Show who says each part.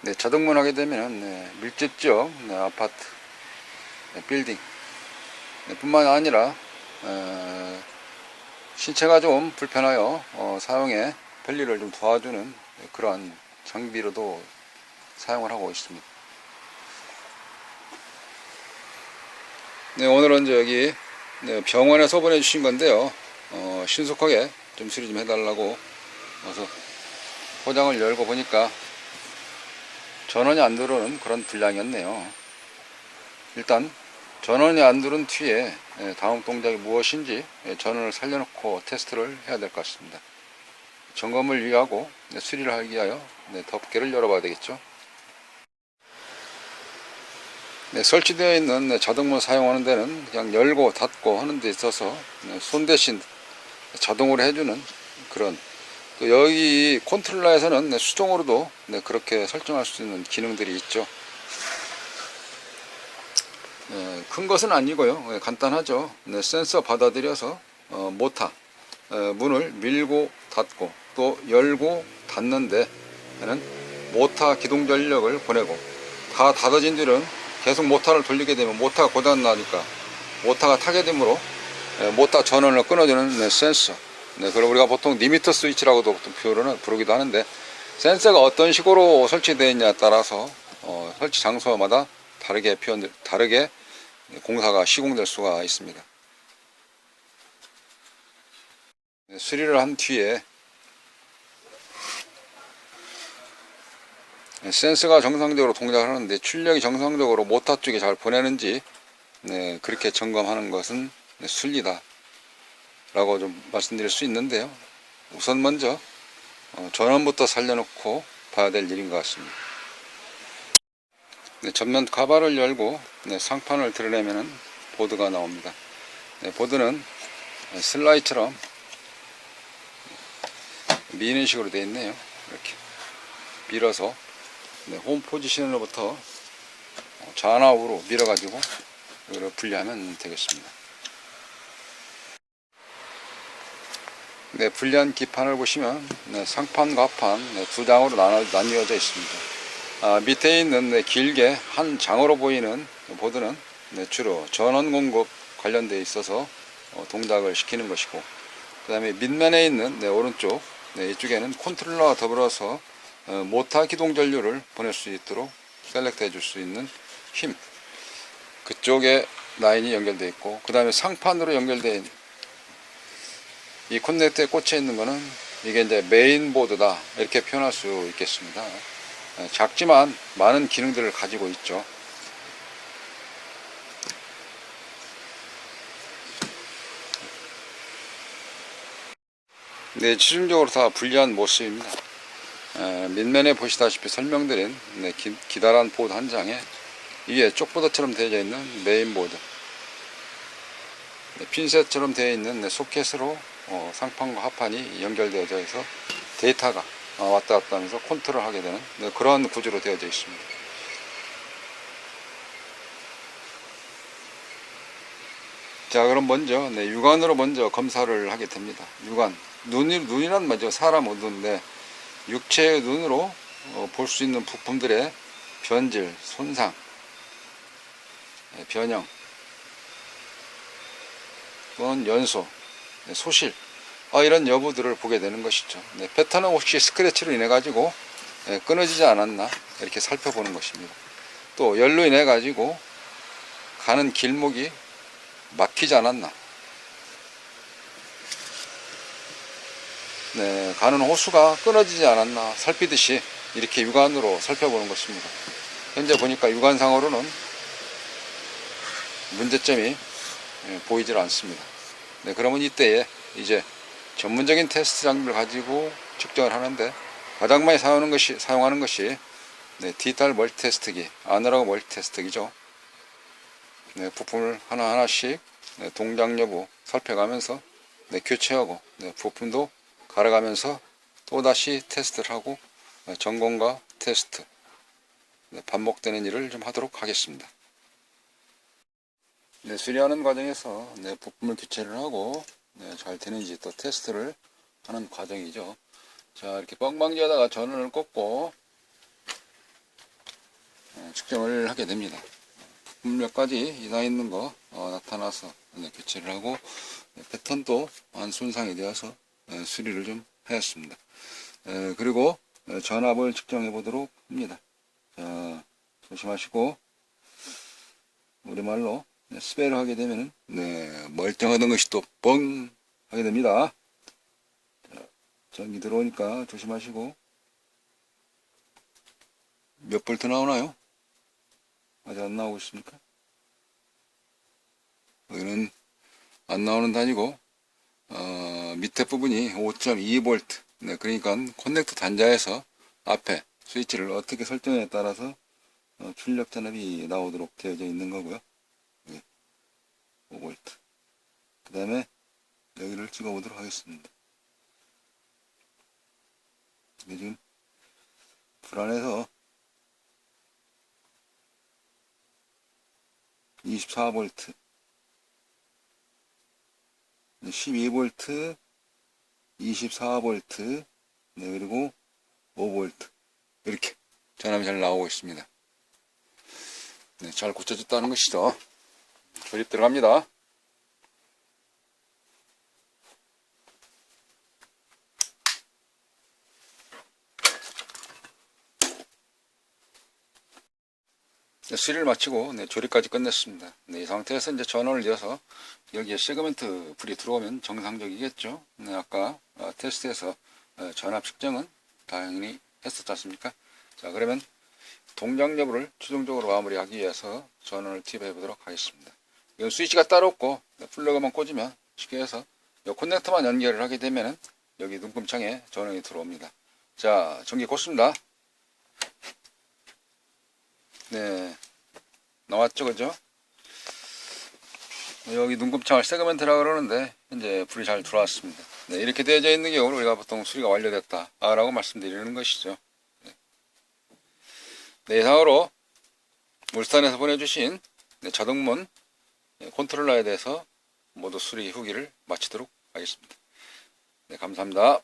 Speaker 1: 네, 자동문 하게 되면 네, 밀집 지역 네, 아파트 네, 빌딩 네, 뿐만 아니라 어, 신체가 좀 불편하여 어, 사용에 편리를 좀 도와주는 네, 그러한 장비로도 사용을 하고 있습니다. 네, 오늘은 여기 네, 병원에서 보내주신 건데요. 어, 신속하게 좀 수리 좀 해달라고 와서 포장을 열고 보니까 전원이 안 들어오는 그런 분량이었네요. 일단 전원이 안 들은 뒤에 예, 다음 동작이 무엇인지 예, 전원을 살려놓고 테스트를 해야 될 것 같습니다. 점검을 위하고 네, 수리를 하기 위하여 네, 덮개를 열어봐야 되겠죠. 네, 설치되어 있는 네, 자동문 사용하는 데는 그냥 열고 닫고 하는 데 있어서 네, 손 대신 자동으로 해주는 그런 또 여기 컨트롤러에서는 네, 수동으로도 네, 그렇게 설정할 수 있는 기능들이 있죠. 네, 큰 것은 아니고요. 네, 간단하죠. 네, 센서 받아들여서 어, 모타 어, 문을 밀고 닫고 또 열고 닫는데 는 모타 기동 전력을 보내고 다 닫아진 뒤는 계속 모타를 돌리게 되면 모타가 고장 나니까 모타가 타게 되므로 예, 모타 전원을 끊어주는 네, 센서. 네, 그걸 우리가 보통 리미터 스위치라고도 보통 표현을 부르기도 하는데 센서가 어떤 식으로 설치되어 있냐에 따라서 어, 설치 장소마다 다르게 표현 다르게 공사가 시공될 수가 있습니다. 네, 수리를 한 뒤에 네, 센서가 정상적으로 동작을 하는데 출력이 정상적으로 모터 쪽에 잘 보내는지 네, 그렇게 점검하는 것은 네, 순리다 라고 좀 말씀드릴 수 있는데요. 우선 먼저 어, 전원부터 살려놓고 봐야 될 일인 것 같습니다. 네, 전면 가발을 열고 네, 상판을 드러내면 보드가 나옵니다. 네, 보드는 네, 슬라이드처럼 미는 식으로 되어 있네요. 이렇게 밀어서 네, 홈 포지션으로부터 좌나우로 밀어가지고 분리하면 되겠습니다. 네, 분리한 기판을 보시면 네, 상판과 하판 네, 두 장으로 나눠, 나뉘 어져 있습니다. 아, 밑에 있는 네, 길게 한 장으로 보이는 보드는 네, 주로 전원 공급 관련되어 있어서 어, 동작을 시키는 것이고 그 다음에 밑면에 있는 네, 오른쪽 네, 이쪽에는 컨트롤러와 더불어서 어, 모타 기동 전류를 보낼 수 있도록 셀렉트 해줄 수 있는 힘 그쪽에 라인이 연결되어 있고 그 다음에 상판으로 연결되어 있는 이 콘넥터에 꽂혀 있는 거는 이게 이제 메인보드다 이렇게 표현할 수 있겠습니다. 어, 작지만 많은 기능들을 가지고 있죠. 네, 최종적으로 다 분리한 모습입니다. 에, 밑면에 보시다시피 설명드린 네, 기, 기다란 보드 한 장에 위에 쪽보드처럼 되어져 있는 메인보드. 네, 핀셋처럼 되어 있는 네, 소켓으로 어, 상판과 하판이 연결되어져 있어 데이터가 어, 왔다 갔다 하면서 컨트롤 하게 되는 네, 그런 구조로 되어져 있습니다. 자 그럼 먼저 네, 육안으로 먼저 검사를 하게 됩니다. 육안 눈이, 눈이란 말이죠. 사람 눈인데 육체의 눈으로 어, 볼 수 있는 부품들의 변질, 손상, 네, 변형 또는 연소, 네, 소실 어, 이런 여부들을 보게 되는 것이죠. 네, 패턴은 혹시 스크래치로 인해 가지고 네, 끊어지지 않았나 이렇게 살펴보는 것입니다. 또 열로 인해 가지고 가는 길목이 막히지 않았나 네, 가는 호수가 끊어지지 않았나 살피듯이 이렇게 육안으로 살펴보는 것입니다. 현재 보니까 육안상으로는 문제점이 예, 보이질 않습니다. 네, 그러면 이때에 이제 전문적인 테스트 장비를 가지고 측정을 하는데 가장 많이 사용하는 것이 사용하는 것이 네, 디지털 멀티 테스트기, 아날로그 멀티 테스트기죠. 네, 부품을 하나하나씩 네, 동작 여부 살펴가면서 네, 교체하고 네, 부품도 갈아가면서 또다시 테스트를 하고 네, 점검과 테스트 네, 반복되는 일을 좀 하도록 하겠습니다. 네, 수리하는 과정에서 네, 부품을 교체를 하고 네, 잘 되는지 또 테스트를 하는 과정이죠. 자 이렇게 뻥방지에다가 전원을 꽂고 어, 측정을 하게 됩니다. 몇 가지 이나 있는 거 어, 나타나서 네, 교체를 하고 네, 패턴도 한 손상이 되어서 네, 수리를 좀 하였습니다. 에, 그리고 에, 전압을 측정해 보도록 합니다. 자, 조심하시고 우리말로 네, 스베를 하게 되면은 네, 멀쩡하던 것이 또 뻥 하게 됩니다. 자, 전기 들어오니까 조심하시고 몇 볼트 나오나요? 아직 안 나오고 있습니까? 여기는 안 나오는 단위고 어, 밑에 부분이 5.2V 네, 그러니까 커넥터 단자에서 앞에 스위치를 어떻게 설정에 따라서 어, 출력 전압이 나오도록 되어져 있는 거고요. 여기 5V 그 다음에 여기를 찍어 보도록 하겠습니다. 이게 지금 불안해서 24V 12V 24V 네, 그리고 5V 이렇게 전압이 잘 나오고 있습니다. 네, 잘 고쳐졌다는 것이죠. 조립 들어갑니다. 네, 수리를 마치고 네, 조립까지 끝냈습니다. 네, 이 상태에서 이제 전원을 이어서 여기에 세그멘트 불이 들어오면 정상적이겠죠. 네, 아까 어, 테스트에서 어, 전압 측정은 당연히 했었지 않습니까? 자, 그러면 동작 여부를 최종적으로 마무리하기 위해서 전원을 투입해 보도록 하겠습니다. 이건 스위치가 따로 없고 네, 플러그만 꽂으면 쉽게 해서 이 커넥터만 연결을 하게 되면은 여기 눈금창에 전원이 들어옵니다. 자, 전기 꽂습니다. 네. 나왔죠, 그죠? 여기 눈곱창을 세그멘트라고 그러는데, 이제 불이 잘 들어왔습니다. 네, 이렇게 되어져 있는 경우는 우리가 보통 수리가 완료됐다. 라고 말씀드리는 것이죠. 네. 네, 이상으로 물산에서 보내주신 네, 자동문 네, 컨트롤러에 대해서 모두 수리 후기를 마치도록 하겠습니다. 네, 감사합니다.